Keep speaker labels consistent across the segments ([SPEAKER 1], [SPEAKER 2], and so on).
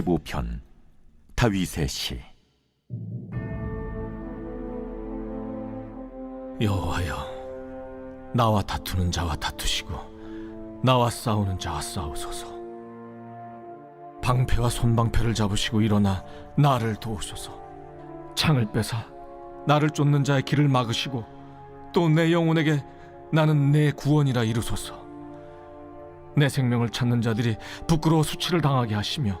[SPEAKER 1] 제45편 다윗의 시.
[SPEAKER 2] 여호와여 나와 다투는 자와 다투시고 나와 싸우는 자와 싸우소서. 방패와 손방패를 잡으시고 일어나 나를 도우소서. 창을 빼사 나를 쫓는 자의 길을 막으시고 또 내 영혼에게 나는 내 구원이라 이루소서. 내 생명을 찾는 자들이 부끄러워 수치를 당하게 하시며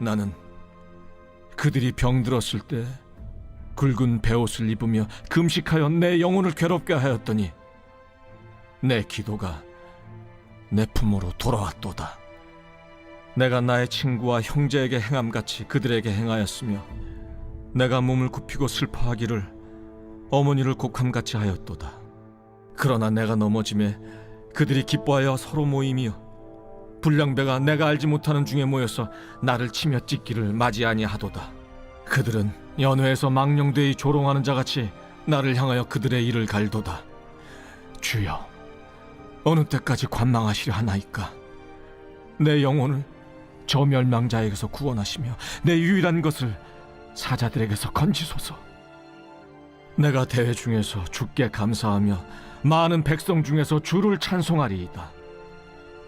[SPEAKER 2] 나는 그들이 병들었을 때 굵은 베옷을 입으며 금식하여 내 영혼을 괴롭게 하였더니 내 기도가 내 품으로 돌아왔도다. 내가 나의 친구와 형제에게 행함 같이 그들에게 행하였으며 내가 몸을 굽히고 슬퍼하기를 어머니를 곡함 같이 하였도다. 그러나 내가 넘어짐에 그들이 기뻐하여 서로 모이며 불량배가 내가 알지 못하는 중에 모여서 나를 치며 찢기를 맞이 아니하도다. 그들은 연회에서 망령되이 조롱하는 자같이 나를 향하여 그들의 일을 갈도다. 주여, 어느 때까지 관망하시려 하나이까? 내 영혼을 저 멸망자에게서 구원하시며 내 유일한 것을 사자들에게서 건지소서. 내가 대회 중에서 주께 감사하며 많은 백성 중에서 주를 찬송하리이다.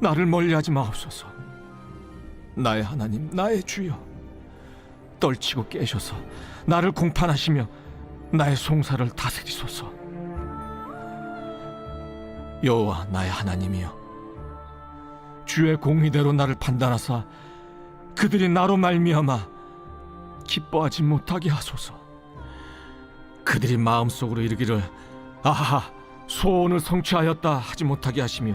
[SPEAKER 2] 나를 멀리하지 마옵소서. 나의 하나님, 나의 주여, 떨치고 깨셔서 나를 공판하시며 나의 송사를 다스리소서. 여호와 나의 하나님이여, 주의 공의대로 나를 판단하사 그들이 나로 말미암아 기뻐하지 못하게 하소서. 그들이 마음속으로 이르기를 아하 소원을 성취하였다 하지 못하게 하시며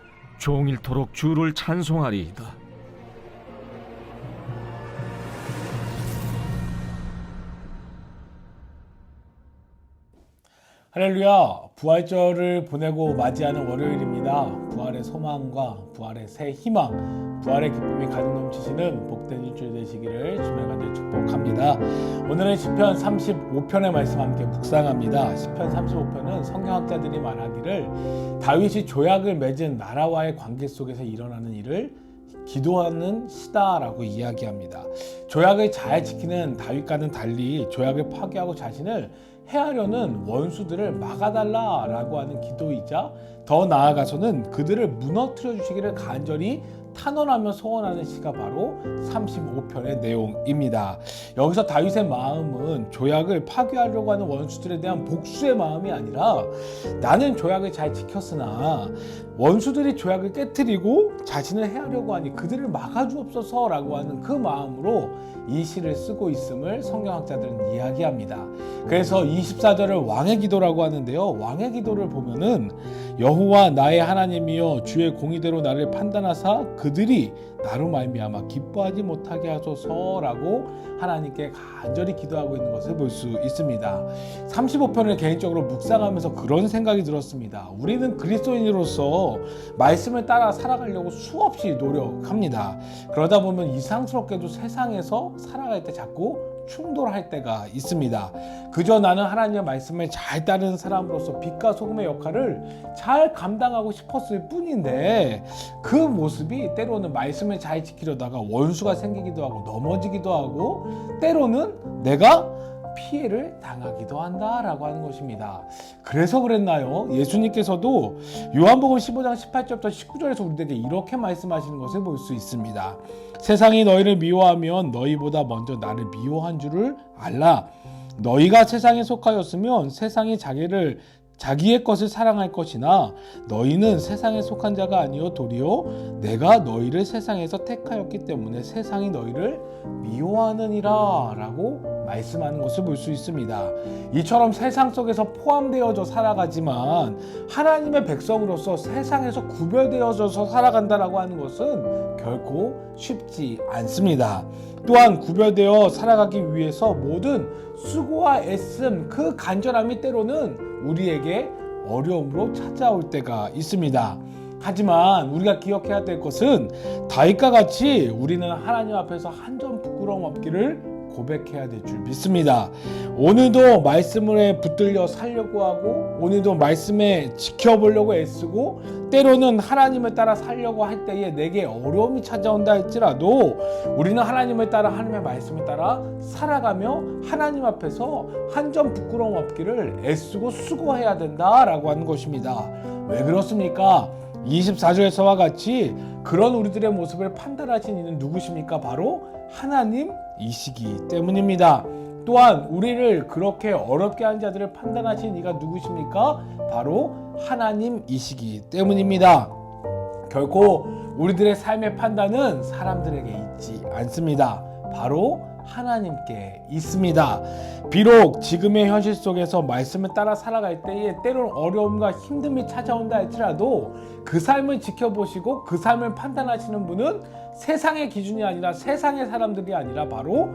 [SPEAKER 2] 종일토록 주를 찬송하리이다.
[SPEAKER 3] 할렐루야. 부활절을 보내고 맞이하는 월요일입니다. 부활의 소망과 부활의 새 희망 부활의 기쁨이 가득 넘치시는 복된 일주일 되시기를 주의 간절 축복합니다. 오늘은 시편 35편의 말씀 함께 묵상합니다. 시편 35편은 성경학자들이 말하기를 다윗이 조약을 맺은 나라와의 관계 속에서 일어나는 일을 기도하는 시다라고 이야기합니다. 조약을 잘 지키는 다윗과는 달리 조약을 파괴하고 자신을 해하려는 원수들을 막아달라라고 하는 기도이자 더 나아가서는 그들을 무너뜨려 주시기를 간절히 탄원하며 소원하는 시가 바로 35편의 내용입니다. 여기서 다윗의 마음은 조약을 파괴하려고 하는 원수들에 대한 복수의 마음이 아니라 나는 조약을 잘 지켰으나 원수들이 조약을 깨뜨리고 자신을 해하려고 하니 그들을 막아주옵소서라고 하는 그 마음으로 이 시를 쓰고 있음을 성경학자들은 이야기합니다. 그래서 24절을 왕의 기도라고 하는데요. 왕의 기도를 보면은 여호와 나의 하나님이여 주의 공의대로 나를 판단하사 그들이 나로 말미암아 기뻐하지 못하게 하소서라고 하나님께 간절히 기도하고 있는 것을 볼 수 있습니다. 35편을 개인적으로 묵상하면서 그런 생각이 들었습니다. 우리는 그리스도인으로서 말씀을 따라 살아가려고 수없이 노력합니다. 그러다 보면 이상스럽게도 세상에서 살아갈 때 자꾸 충돌할 때가 있습니다. 그저 나는 하나님의 말씀을 잘 따르는 사람으로서 빛과 소금의 역할을 잘 감당하고 싶었을 뿐인데 그 모습이 때로는 말씀을 잘 지키려다가 원수가 생기기도 하고 넘어지기도 하고 때로는 내가 피해를 당하기도 한다라고 하는 것입니다. 그래서 그랬나요? 예수님께서도 요한복음 15장 18절부터 19절에서 우리에게 이렇게 말씀하시는 것을 볼 수 있습니다. 세상이 너희를 미워하면 너희보다 먼저 나를 미워한 줄을 알라. 너희가 세상에 속하였으면 세상이 자기를 자기의 것을 사랑할 것이나 너희는 세상에 속한 자가 아니요 도리요 내가 너희를 세상에서 택하였기 때문에 세상이 너희를 미워하느니라라고 말씀하는 것을 볼 수 있습니다. 이처럼 세상 속에서 포함되어져 살아가지만 하나님의 백성으로서 세상에서 구별되어져서 살아간다라고 하는 것은 결코 쉽지 않습니다. 또한 구별되어 살아가기 위해서 모든 수고와 애씀 그 간절함이 때로는 우리에게 어려움으로 찾아올 때가 있습니다. 하지만 우리가 기억해야 될 것은 다윗과 같이 우리는 하나님 앞에서 한 점 부끄러움 없기를 고백해야 될 줄 믿습니다. 오늘도 말씀에 붙들려 살려고 하고 오늘도 말씀에 지켜보려고 애쓰고 때로는 하나님을 따라 살려고 할 때에 내게 어려움이 찾아온다 할지라도 우리는 하나님을 따라 하나님의 말씀을 따라 살아가며 하나님 앞에서 한 점 부끄러움 없기를 애쓰고 수고해야 된다라고 하는 것입니다. 왜 그렇습니까? 24절에서와 같이 그런 우리들의 모습을 판단하신 이는 누구십니까? 바로 하나님이시기 때문입니다. 또한 우리를 그렇게 어렵게 한 자들을 판단하신 이가 누구십니까? 바로 하나님이시기 때문입니다. 결코 우리들의 삶의 판단은 사람들에게 있지 않습니다. 바로 하나님께 있습니다. 비록 지금의 현실 속에서 말씀을 따라 살아갈 때에 때로는 어려움과 힘듦이 찾아온다 할지라도 그 삶을 지켜보시고 그 삶을 판단하시는 분은 세상의 기준이 아니라 세상의 사람들이 아니라 바로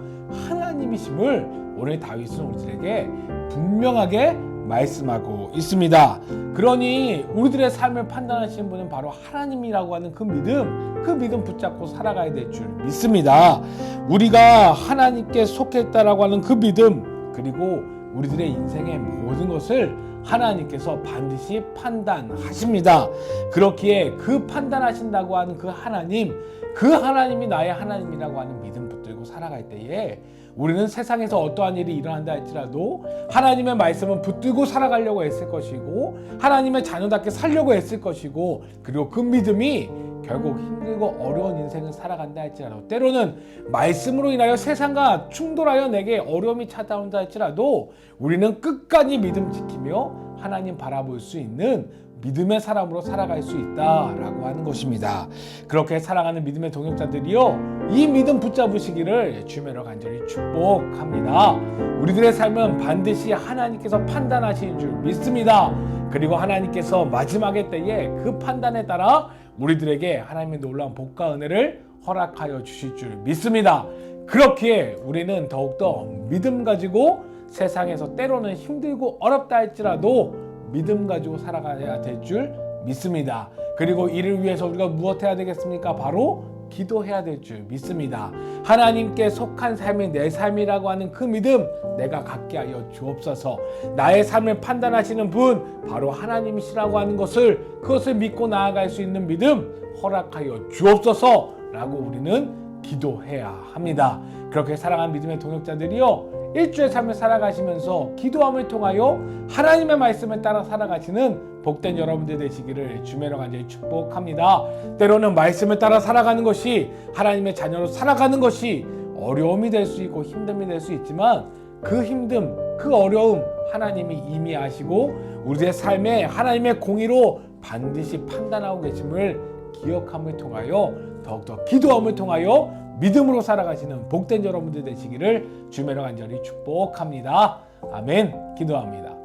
[SPEAKER 3] 하나님이심을 오늘 다윗은 우리들에게 분명하게 말씀하고 있습니다. 그러니 우리들의 삶을 판단하시는 분은 바로 하나님이라고 하는 그 믿음, 그 믿음 붙잡고 살아가야 될 줄 믿습니다. 우리가 하나님께 속했다라고 하는 그 믿음, 그리고 우리들의 인생의 모든 것을 하나님께서 반드시 판단하십니다. 그렇기에 그 판단하신다고 하는 그 하나님, 그 하나님이 나의 하나님이라고 하는 믿음 붙들고 살아갈 때에 우리는 세상에서 어떠한 일이 일어난다 할지라도 하나님의 말씀은 붙들고 살아가려고 애쓸 것이고 하나님의 자녀답게 살려고 애쓸 것이고 그리고 그 믿음이 결국 힘들고 어려운 인생을 살아간다 할지라도 때로는 말씀으로 인하여 세상과 충돌하여 내게 어려움이 찾아온다 할지라도 우리는 끝까지 믿음 지키며 하나님 바라볼 수 있는 믿음의 사람으로 살아갈 수 있다라고 하는 것입니다. 그렇게 살아가는 믿음의 동역자들이요 이 믿음 붙잡으시기를 주매로 간절히 축복합니다. 우리들의 삶은 반드시 하나님께서 판단하시는 줄 믿습니다. 그리고 하나님께서 마지막의 때에 그 판단에 따라 우리들에게 하나님의 놀라운 복과 은혜를 허락하여 주실 줄 믿습니다. 그렇기에 우리는 더욱더 믿음 가지고 세상에서 때로는 힘들고 어렵다 할지라도 믿음 가지고 살아가야 될 줄 믿습니다. 그리고 이를 위해서 우리가 무엇 해야 되겠습니까? 바로 기도해야 될 줄 믿습니다. 하나님께 속한 삶이 내 삶이라고 하는 그 믿음 내가 갖게 하여 주옵소서. 나의 삶을 판단하시는 분 바로 하나님이시라고 하는 것을 그것을 믿고 나아갈 수 있는 믿음 허락하여 주옵소서라고 우리는 기도해야 합니다. 그렇게 사랑한 믿음의 동역자들이요 일주의 삶을 살아가시면서 기도함을 통하여 하나님의 말씀을 따라 살아가시는 복된 여러분들 되시기를 주매로 간절히 축복합니다. 때로는 말씀을 따라 살아가는 것이 하나님의 자녀로 살아가는 것이 어려움이 될 수 있고 힘듦이 될 수 있지만 그 힘듦, 그 어려움 하나님이 이미 아시고 우리의 삶에 하나님의 공의로 반드시 판단하고 계심을 기억함을 통하여 더욱더 기도함을 통하여 믿음으로 살아가시는 복된 여러분들 되시기를 주매로 간절히 축복합니다. 아멘. 기도합니다.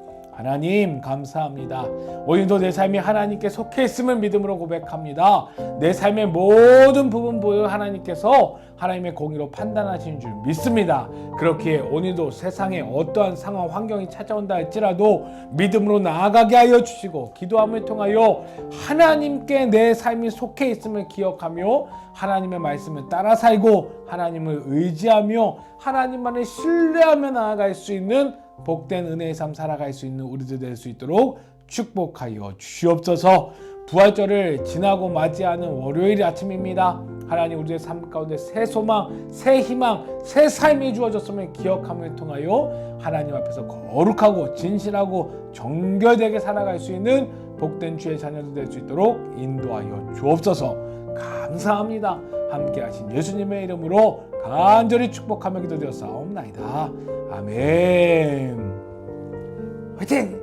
[SPEAKER 3] 하나님 감사합니다. 오늘도 내 삶이 하나님께 속해 있음을 믿음으로 고백합니다. 내 삶의 모든 부분 보여 하나님께서 하나님의 공의로 판단하시는 줄 믿습니다. 그렇기에 오늘도 세상에 어떠한 상황 환경이 찾아온다 할지라도 믿음으로 나아가게 하여 주시고 기도함을 통하여 하나님께 내 삶이 속해 있음을 기억하며 하나님의 말씀을 따라 살고 하나님을 의지하며 하나님만을 신뢰하며 나아갈 수 있는 복된 은혜의 삶 살아갈 수 있는 우리들 될 수 있도록 축복하여 주시옵소서. 부활절을 지나고 맞이하는 월요일 아침입니다. 하나님 우리의 삶 가운데 새 소망, 새 희망, 새 삶이 주어졌음을 기억함을 통하여 하나님 앞에서 거룩하고 진실하고 정결되게 살아갈 수 있는 복된 주의 자녀들 될 수 있도록 인도하여 주옵소서. 감사합니다. 함께 하신 예수님의 이름으로 간절히 축복하며 기도드렸사옵나이다. 아멘. 화이팅!